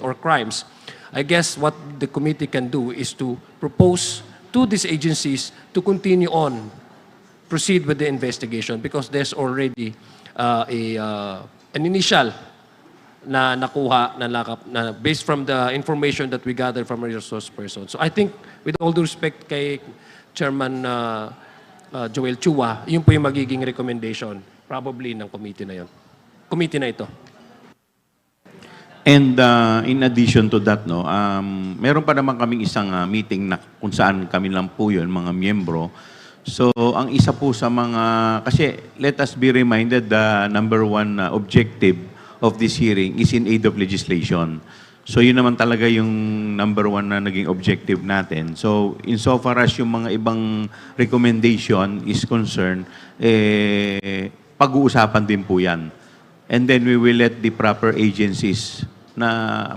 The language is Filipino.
or crimes, I guess what the committee can do is to propose to these agencies to continue on, proceed with the investigation because there's already uh, a uh, an initial na nakuha na, nakap, na based from the information that we gathered from a resource person. So I think with all due respect kay Chairman uh, uh, Joel Chua, yun po yung magiging recommendation probably ng committee na yun. Committee na ito. And uh, in addition to that, no, um, meron pa naman kaming isang uh, meeting na kung saan kami lang po yun, mga miyembro. So, ang isa po sa mga, kasi let us be reminded the number one uh, objective of this hearing is in aid of legislation. So, yun naman talaga yung number one na naging objective natin. So, insofar as yung mga ibang recommendation is concerned, eh, pag-uusapan din po yan. And then we will let the proper agencies na